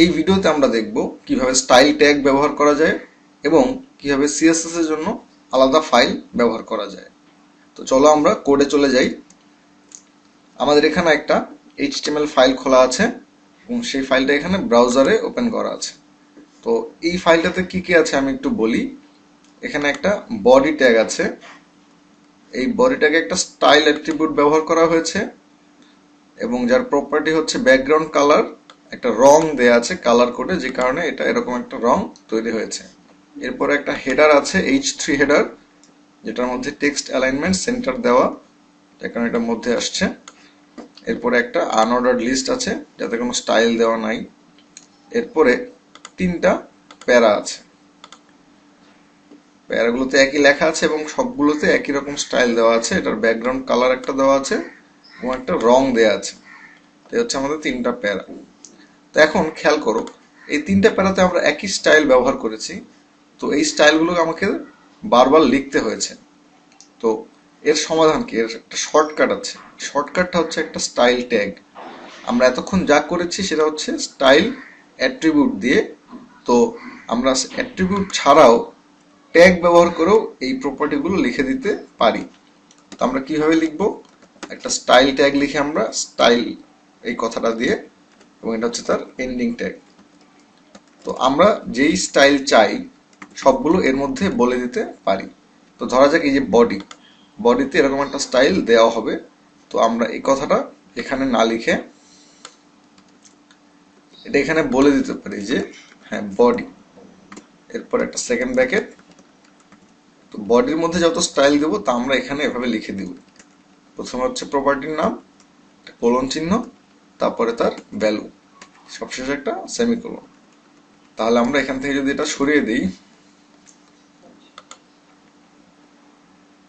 এই ভিডিওতে আমরা দেখব কীভাবে স্টাইল ট্যাগ ব্যবহার করা যায় এবং কীভাবে সিএসএস এর জন্য আলাদা ফাইল ব্যবহার করা যায়। তো চলো আমরা কোডে চলে যাই। আমাদের এখানে একটা এইচটিএমএল ফাইল খোলা আছে এবং সেই ফাইলটা এখানে ব্রাউজারে ওপেন করা আছে। তো এই ফাইলটাতে কি কি আছে আমি একটু বলি। এখানে একটা বডি ট্যাগ আছে। এই বডি ট্যাগে একটা স্টাইল অ্যাট্রিবিউট ব্যবহার করা হয়েছে এবং যার প্রপার্টি হচ্ছে ব্যাকগ্রাউন্ড কালার একটা রং দেয়া আছে কালার কোডে যে কারণে এটা এরকম একটা রং তৈরি হয়েছে। এরপরে একটা হেডার আছে এইচ থ্রি হেডার যেটার মধ্যে টেক্সট অ্যালাইনমেন্ট সেন্টার দেওয়া যার কারণে এটার মধ্যে আসছে। এরপরে একটা আনঅর্ডার লিস্ট আছে, যাতে কোনো স্টাইল দেওয়া নাই। এরপরে তিনটা প্যারা আছে। প্যারাগুলোতে একই লেখা আছে এবং সবগুলোতে একই রকম স্টাইল দেওয়া আছে। এটার ব্যাকগ্রাউন্ড কালার একটা দেওয়া আছে এবং একটা রং দেওয়া আছে। এই হচ্ছে আমাদের তিনটা প্যারা। এখন খেয়াল করো, এই তিনটা প্যারাতে আমরা একই স্টাইল ব্যবহার করেছি, তো এই স্টাইলগুলো আমাকে বারবার লিখতে হয়েছে। তো এর সমাধান কি? এর একটা শর্টকাট আছে। শর্টকাটটা হচ্ছে একটা স্টাইল ট্যাগ আমরা এতক্ষণ যা করেছি সেটা হচ্ছে স্টাইল অ্যাট্রিবিউট দিয়ে, তো আমরা অ্যাট্রিবিউট ছাড়াও ট্যাগ ব্যবহার করেও এই প্রপার্টিগুলো লিখে দিতে পারি। তো আমরা কীভাবে লিখব? একটা স্টাইল ট্যাগ লিখে আমরা স্টাইল এই কথাটা দিয়ে এবং এটা হচ্ছে তার এন্ডিং ট্যাগ তো আমরা যেই স্টাইল চাই, সবগুলো এর মধ্যে বলে দিতে পারি। তো ধরা যাক এই যে বডি বডিতে এরকম একটা স্টাইল দেওয়া হবে। তো আমরা এই কথাটা এখানে না লিখে এটা এখানে বলে দিতে পারি যে হ্যাঁ বডি এরপর একটা সেকেন্ড ব্র্যাকেট তো বডির মধ্যে যত স্টাইল দেবো, তা আমরা এখানে এভাবে লিখে দিব। প্রথমে হচ্ছে প্রপার্টির নাম কোলন চিহ্ন। তারপরে তার ভ্যালু সবশেষে একটা সেমিকোলন তাহলে আমরা এখান থেকে যদি এটা সরিয়ে দিই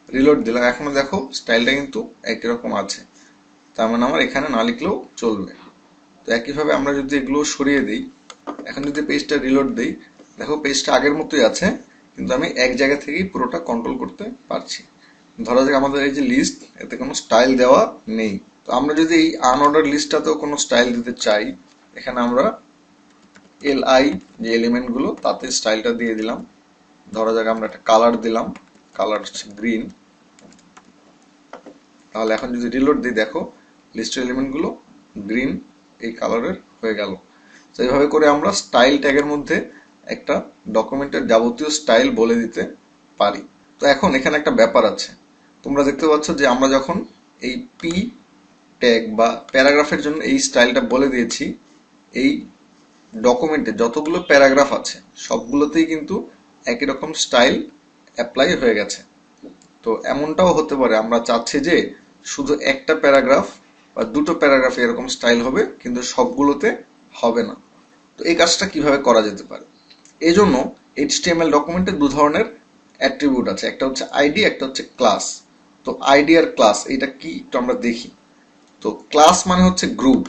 রিলোড দিলাম। এখনও দেখো স্টাইলটা কিন্তু একই রকম আছে। তার মানে আমার এখানে না লিখলেও চলবে। তো একইভাবে আমরা যদি এগুলো সরিয়ে দিই, এখন যদি পেজটা রিলোড দিই, দেখো পেজটা আগের মতোই আছে, কিন্তু আমি এক জায়গা থেকেই পুরোটা কন্ট্রোল করতে পারছি। ধরা যাক আমাদের এই যে লিস্ট এতে কোনো স্টাইল দেওয়া নেই। তো আমরা যদি এই আনঅর্ডার লিস্টটাতেও কোনো স্টাইল দিতে চাই, এখানে আমরা এল আই যে এলিমেন্টগুলো তাতে স্টাইলটা দিয়ে দিলাম। ধরা যাক আমরা একটা কালার দিলাম কালার হচ্ছে গ্রিন তাহলে এখন যদি রিলোড দিই, দেখো লিস্টের এলিমেন্টগুলো গ্রিন এই কালারের হয়ে গেল। তো এইভাবে করে আমরা স্টাইল ট্যাগের মধ্যে একটা ডকুমেন্টের যাবতীয় স্টাইল বলে দিতে পারি। তো এখন এখানে একটা ব্যাপার আছে। তোমরা দেখতে পাচ্ছ যে আমরা যখন এই পি ট্যাগ বা প্যারাগ্রাফের জন্য এই স্টাইলটা বলে দিয়েছি। এই ডকুমেন্টে যতগুলো প্যারাগ্রাফ আছে, সবগুলোতেই কিন্তু একই রকম স্টাইল অ্যাপ্লাই হয়ে গেছে। তো এমনটাও হতে পারে, আমরা চাচ্ছি যে শুধু একটা প্যারাগ্রাফ বা দুটো প্যারাগ্রাফে এরকম স্টাইল হবে, কিন্তু সবগুলোতে হবে না। তো এই কাজটা কীভাবে করা যেতে পারে? এই জন্য এইচটিএমএল ডকুমেন্টে দু ধরনের অ্যাট্রিবিউট আছে, একটা হচ্ছে আইডি একটা হচ্ছে ক্লাস তো আইডি আর ক্লাস এটা কি একটু আমরা দেখি। তো ক্লাস মানে হচ্ছে গ্রুপ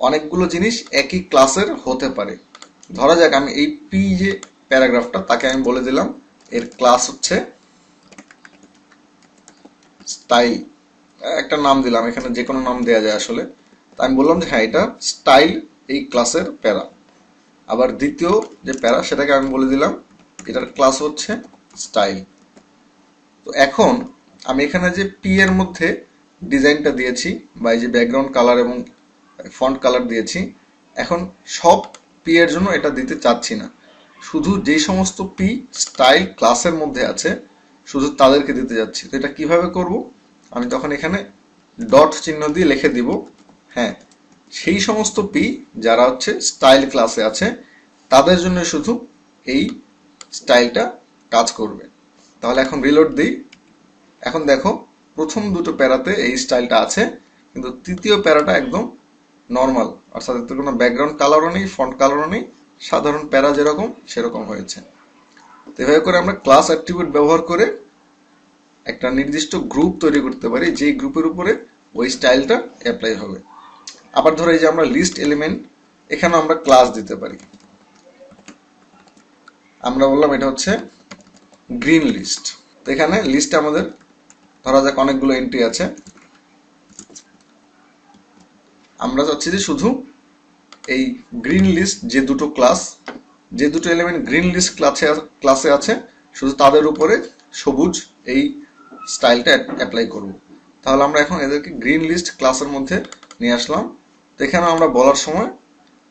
অনেকগুলো জিনিস একই ক্লাসের হতে পারে। ধরা যাক, আমি এই পি যে প্যারাগ্রাফটা তাকে আমি বলে দিলাম, এর ক্লাস হচ্ছে স্টাইল একটা নাম দিলাম, এখানে যে কোনো নাম দেওয়া যায় আসলে। তা আমি বললাম যে হ্যাঁ এটা স্টাইল এই ক্লাসের প্যারা। আবার দ্বিতীয় যে প্যারা, সেটাকে আমি বলে দিলাম, এটার ক্লাস হচ্ছে স্টাইল তো এখন, আমি এখানে যে পি এর মধ্যে ডিজাইনটা দিয়েছি বা এই যে ব্যাকগ্রাউন্ড কালার এবং ফন্ট কালার দিয়েছি। এখন সব পি এর জন্য এটা দিতে চাচ্ছি না। শুধু যেই সমস্ত পি স্টাইল ক্লাসের মধ্যে আছে, শুধু তাদেরকে দিতে যাচ্ছি। তো এটা কীভাবে করব? আমি তখন এখানে ডট চিহ্ন দিয়ে লিখে দিব। হ্যাঁ সেই সমস্ত পি যারা হচ্ছে স্টাইল ক্লাসে আছে, তাদের জন্য শুধু এই স্টাইলটা কাজ করবে। তাহলে এখন রিলোড দিই। এখন দেখো প্রথম দুটো প্যারাতে এই স্টাইলটা আছে, কিন্তু তৃতীয় প্যারাটা একদম নর্মাল অর্থাৎ এতে কোনো ব্যাকগ্রাউন্ড কালারও নেই ফন্ট কালারও নেই, সাধারণ প্যারা যেরকম, সেরকম হয়েছে। তো এভাবে করে আমরা ক্লাস অ্যাট্রিবিউট ব্যবহার করে একটা নির্দিষ্ট গ্রুপ তৈরি করতে পারি যে গ্রুপের উপরে ওই স্টাইলটা অ্যাপ্লাই হবে। আবার ধরো এই যে আমরা লিস্ট এলিমেন্ট এখানে আমরা ক্লাস দিতে পারি। আমরা বললাম এটা হচ্ছে গ্রিন লিস্ট তো এখানে লিস্টে আমাদের ধরা যাক অনেকগুলো এন্ট্রি আছে। আমরা চাচ্ছি যে শুধু এই গ্রিন লিস্ট যে দুটো ক্লাস যে দুটো এলিমেন্ট গ্রিন লিস্ট ক্লাসে ক্লাসে আছে শুধু তাদের উপরে সবুজ এই স্টাইলটা অ্যাপ্লাই করব। তাহলে আমরা এখন এদেরকে গ্রিন লিস্ট ক্লাসের মধ্যে নিয়ে আসলাম। এখানে আমরা বলার সময়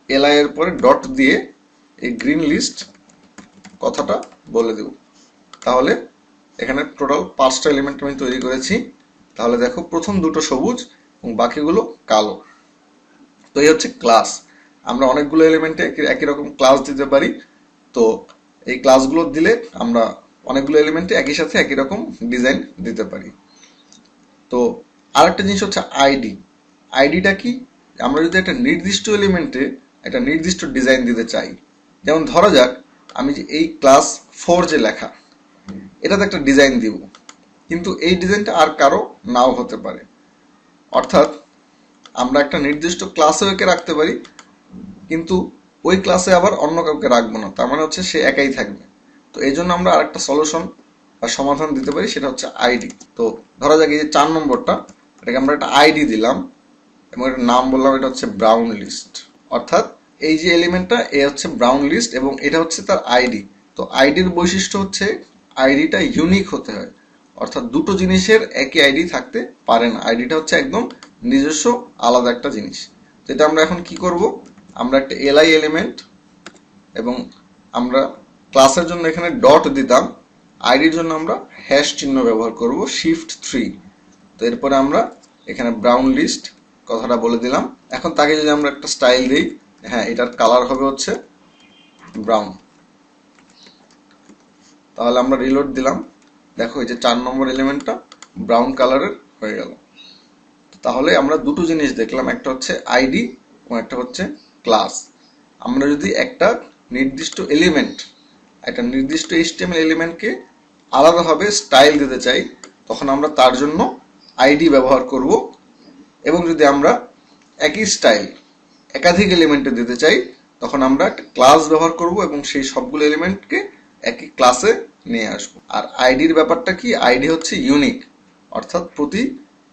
এলআই এর পরে ডট দিয়ে এই গ্রিন লিস্ট কথাটা বলে দেব। তাহলে এখানে টোটাল পাঁচটা এলিমেন্ট আমি তৈরি করেছি। তাহলে দেখো, প্রথম দুটো সবুজ এবং বাকিগুলো কালো। তো এই হচ্ছে ক্লাস আমরা অনেকগুলো এলিমেন্টে একই রকম ক্লাস দিতে পারি। তো এই ক্লাসগুলো দিলে আমরা অনেকগুলো এলিমেন্টে একই সাথে একই রকম ডিজাইন দিতে পারি। তো আরেকটা জিনিস হচ্ছে আইডি আইডিটা কি? আমরা যদি একটা নির্দিষ্ট এলিমেন্টে একটা নির্দিষ্ট ডিজাইন দিতে চাই, যেমন ধরা যাক, আমি যে এই ক্লাস ফোর যে লেখা এটাতে একটা ডিজাইন দিব। কিন্তু এই ডিজাইনটা আর কারও নাও হতে পারে। অর্থাৎ আমরা একটা নির্দিষ্ট ক্লাসে একে রাখতে পারি, কিন্তু ওই ক্লাসে আবার অন্য কাউকে রাখব না। তার মানে হচ্ছে সে একাই থাকবে। তো এই জন্য আমরা আরেকটা সলিউশন বা সমাধান দিতে পারি, সেটা হচ্ছে আইডি তো ধরা যাক এই যে চার নম্বরটা, এটাকে আমরা একটা আইডি দিলাম, এবং এটার নাম বললাম, এটা হচ্ছে ব্রাউন লিস্ট অর্থাৎ এই যে এলিমেন্টটা এ হচ্ছে ব্রাউন লিস্ট এবং এটা হচ্ছে তার আইডি তো আইডির বৈশিষ্ট্য হচ্ছে আইডিটা ইউনিক হতে হয়। অর্থাৎ দুটো জিনিসের একই আইডি থাকতে পারে না। আইডিটা হচ্ছে একদম নিজস্ব, আলাদা একটা জিনিস। যেটা আমরা এখন কি করব? আমরা একটা এলআই এলিমেন্ট এবং আমরা ক্লাসের জন্য এখানে ডট দিতাম। আইডির জন্য আমরা হ্যাশ চিহ্ন ব্যবহার করব শিফট থ্রি তো এরপরে আমরা এখানে ব্রাউন লিস্ট কথাটা বলে দিলাম। এখন তাকে যদি আমরা একটা স্টাইল দিই হ্যাঁ এটার কালার হবে হচ্ছে ব্রাউন তাহলে আমরা রিলোড দিলাম। দেখো এই যে চার নম্বর এলিমেন্টটা ব্রাউন কালারের হয়ে গেল। তাহলে আমরা দুটো জিনিস দেখলাম, একটা হচ্ছে আইডি এবং একটা হচ্ছে ক্লাস আমরা যদি একটা নির্দিষ্ট এলিমেন্ট একটা নির্দিষ্ট এইচটিএমএল এলিমেন্টকে আলাদাভাবে স্টাইল দিতে চাই, তখন আমরা তার জন্য আইডি ব্যবহার করব। এবং যদি আমরা একই স্টাইল একাধিক এলিমেন্টে দিতে চাই, তখন আমরা একটা ক্লাস ব্যবহার করব এবং সেই সবগুলো এলিমেন্টকে একই ক্লাসে নিয়ে আসব। আর আইডির ব্যাপারটা কি? আইডি হচ্ছে ইউনিক অর্থাৎ প্রতি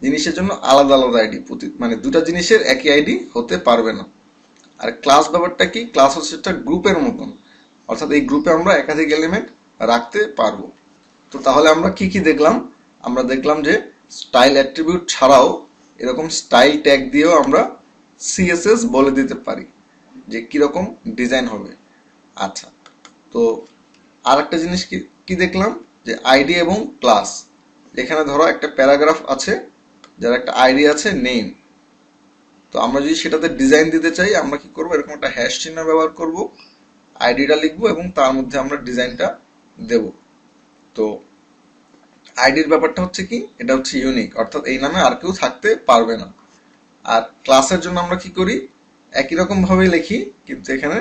জিনিসের জন্য আলাদা আলাদা আইডি প্রতি মানে দুটা জিনিসের একই আইডি হতে পারবে না। আর ক্লাস ব্যাপারটা কি? ক্লাস হচ্ছে একটা গ্রুপের মতন, অর্থাৎ এই গ্রুপে আমরা একাধিক এলিমেন্ট রাখতে পারব। তো তাহলে আমরা কি কি দেখলাম? আমরা দেখলাম যে স্টাইল অ্যাট্রিবিউট ছাড়াও এরকম স্টাইল ট্যাগ দিয়েও আমরা সিএসএস বলে দিতে পারি যে কীরকম ডিজাইন হবে। আচ্ছা তো আর একটা জিনিস কি? কি দেখলাম? যে আইডি এবং ক্লাস। এখানে ধরো একটা প্যারাগ্রাফ আছে, যার একটা আইডি আছে নেম তো আমরা যদি সেটাতে ডিজাইন দিতে চাই, আমরা কি করব? এরকম একটা হ্যাশ চিহ্ন ব্যবহার করব, আইডিটা লিখব এবং তার মধ্যে আমরা ডিজাইনটা দেব। তো আইডির ব্যাপারটা হচ্ছে কি? এটা হচ্ছে ইউনিক অর্থাৎ এই নামে আর কেউ থাকতে পারবে না। আর ক্লাসের জন্য আমরা কি করি? একই রকম ভাবে লিখি, কিন্তু এখানে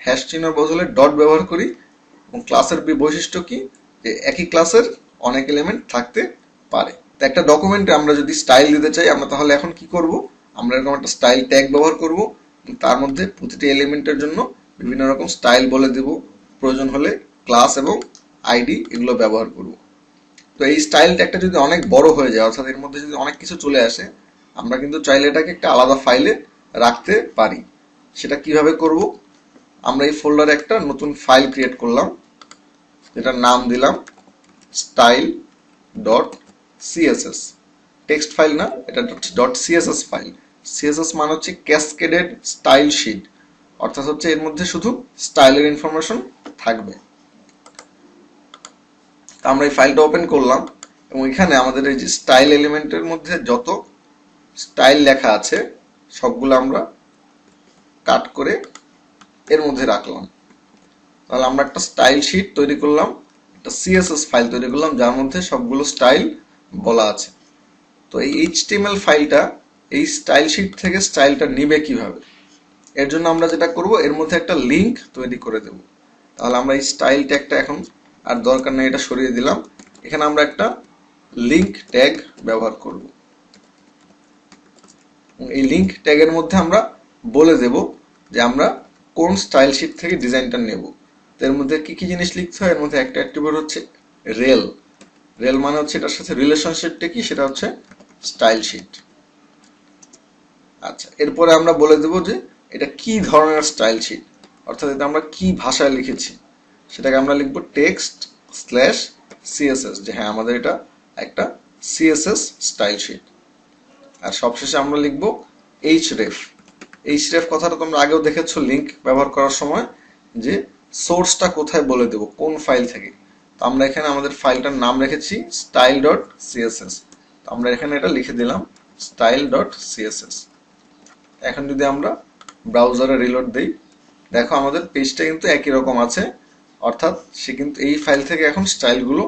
হ্যাশ চিহ্ন বদলে ডট ব্যবহার করি। এবং ক্লাসের বৈশিষ্ট্য কি? যে একই ক্লাসের অনেক এলিমেন্ট থাকতে পারে। তো একটা ডকুমেন্টে আমরা যদি স্টাইল দিতে চাই, আমরা তাহলে এখন কি করব? আমরা এরকম একটা স্টাইল ট্যাগ ব্যবহার করব তার মধ্যে প্রতিটি এলিমেন্টের জন্য বিভিন্ন রকম স্টাইল বলে দেব। প্রয়োজন হলে ক্লাস এবং আইডি এগুলো ব্যবহার করব। তো এই স্টাইল ট্যাগটা যদি অনেক বড় হয়ে যায়, অর্থাৎ এর মধ্যে যদি অনেক কিছু চলে আসে, আমরা কিন্তু চাইলে এটাকে একটা আলাদা ফাইলে রাখতে পারি। সেটা কীভাবে করব? আমরা এই ফোল্ডারে একটা নতুন ফাইল ক্রিয়েট করলাম। যেটার নাম দিলাম style dot CSS text file না, এটা ডট সিএসএস ফাইল সিএসএস মানে হচ্ছে ক্যাসকেডেড স্টাইল শিট অর্থাৎ হচ্ছে এর মধ্যে শুধু স্টাইলের ইনফরমেশন থাকবে। আমরা এই ফাইলটা ওপেন করলাম এবং এখানে আমাদের এই যে স্টাইল এলিমেন্টের মধ্যে যত স্টাইল লেখা আছে, সবগুলো আমরা কাট করে এর মধ্যে রাখলাম। তাহলে আমরা একটা স্টাইল শিট তৈরি করলাম, একটা সিএসএস ফাইল তৈরি করলাম, যার মধ্যে সবগুলো স্টাইল বলা আছে। তো এই এইচটিএমএল ফাইলটা এই স্টাইল শিট থেকে স্টাইলটা নিবে কীভাবে? এর জন্য আমরা যেটা করব, এর মধ্যে একটা লিংক তৈরি করে দেব। তাহলে আমরা এই স্টাইল ট্যাগটা এখন, আর দরকার নেই এটা সরিয়ে দিলাম। এখানে আমরা একটা লিংক ট্যাগ ব্যবহার করব। এই লিংক ট্যাগের মধ্যে আমরা বলে দেব যে আমরা কোন স্টাইল শিট থেকে ডিজাইনটা নেব। এর মধ্যে কি কি জিনিস লিখতে হয়? এর মধ্যে একটা অ্যাট্রিবিউট হচ্ছে রেল রেল মানে হচ্ছে এটার সাথে রিলেশনশিপটা কি? সেটা হচ্ছে স্টাইল শিট আচ্ছা এরপরে আমরা বলে দেব যে এটা কি ধরনের স্টাইল শিট অর্থাৎ এটা আমরা কি ভাষায় লিখেছি? সেটাকে আমরা লিখব টেক্সট স্ল্যাশ সিএসএস যে হ্যাঁ আমাদের এটা একটা সিএসএস স্টাইল শিট আর সবশেষে আমরা লিখব এইচ রেফ এইচ রেফ কথাটা তোমরা আগেও দেখেছ লিংক ব্যবহার করার সময়, যে সোর্সটা কোথায় বলে দেব? কোন ফাইল থেকে? তো আমরা এখানে আমাদের ফাইলটার নাম রেখেছি স্টাইল ডট সিএসএস তো আমরা এখানে এটা লিখে দিলাম স্টাইল ডট সিএসএস এখন যদি আমরা ব্রাউজারে রিলোড দিই, দেখো আমাদের পেজটা কিন্তু একই রকম আছে, অর্থাৎ সে কিন্তু এই ফাইল থেকে এখন স্টাইলগুলো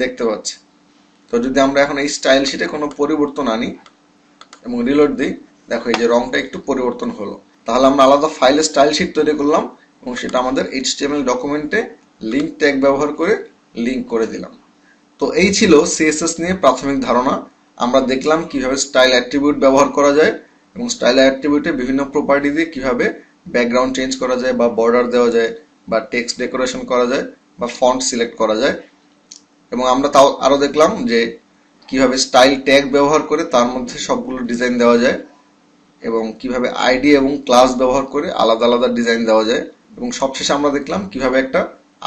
দেখতে পাচ্ছে। তো যদি আমরা এখন এই স্টাইল শিটে কোনো পরিবর্তন আনি এবং রিলোড দিই, দেখো এই যে রংটা একটু পরিবর্তন হলো। তাহলে আমরা আলাদা ফাইলে স্টাইল শিট তৈরি করলাম এবং সেটা আমাদের এইচটিএমএল ডকুমেন্টে লিঙ্ক ট্যাগ ব্যবহার করে লিঙ্ক করে দিলাম। তো এই ছিল সিএসএস নিয়ে প্রাথমিক ধারণা। আমরা দেখলাম কীভাবে স্টাইল অ্যাট্রিবিউট ব্যবহার করা যায় এবং স্টাইল অ্যাট্রিবিউটে বিভিন্ন প্রপার্টি দিয়ে কীভাবে ব্যাকগ্রাউন্ড চেঞ্জ করা যায় বা বর্ডার দেওয়া যায় বা টেক্সট ডেকোরেশন করা যায় বা ফন্ট সিলেক্ট করা যায়। এবং আমরা তাও আরও দেখলাম যে কীভাবে স্টাইল ট্যাগ ব্যবহার করে তার মধ্যে সবগুলো ডিজাইন দেওয়া যায় এবং কীভাবে আইডি এবং ক্লাস ব্যবহার করে আলাদা আলাদা ডিজাইন দেওয়া যায়। এবং সবশেষে আমরা দেখলাম কীভাবে একটা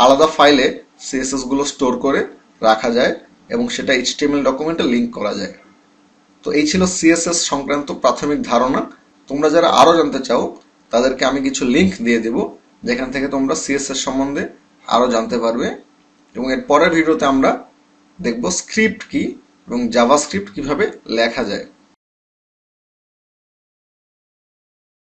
আলাদা ফাইলে সিএসএসগুলো স্টোর করে রাখা যায় এবং সেটা এইচটিএমএল ডকুমেন্টে লিংক করা যায়। তো এই ছিল সিএসএস সংক্রান্ত প্রাথমিক ধারণা। তোমরা যারা আরও জানতে চাও, তাদেরকে আমি কিছু লিংক দিয়ে দেব, যেখান থেকে তোমরা সিএসএস সম্বন্ধে আরও জানতে পারবে। এবং এর পরের ভিডিওতে আমরা দেখব স্ক্রিপ্ট কি এবং জাভাস্ক্রিপ্ট কীভাবে লেখা যায়।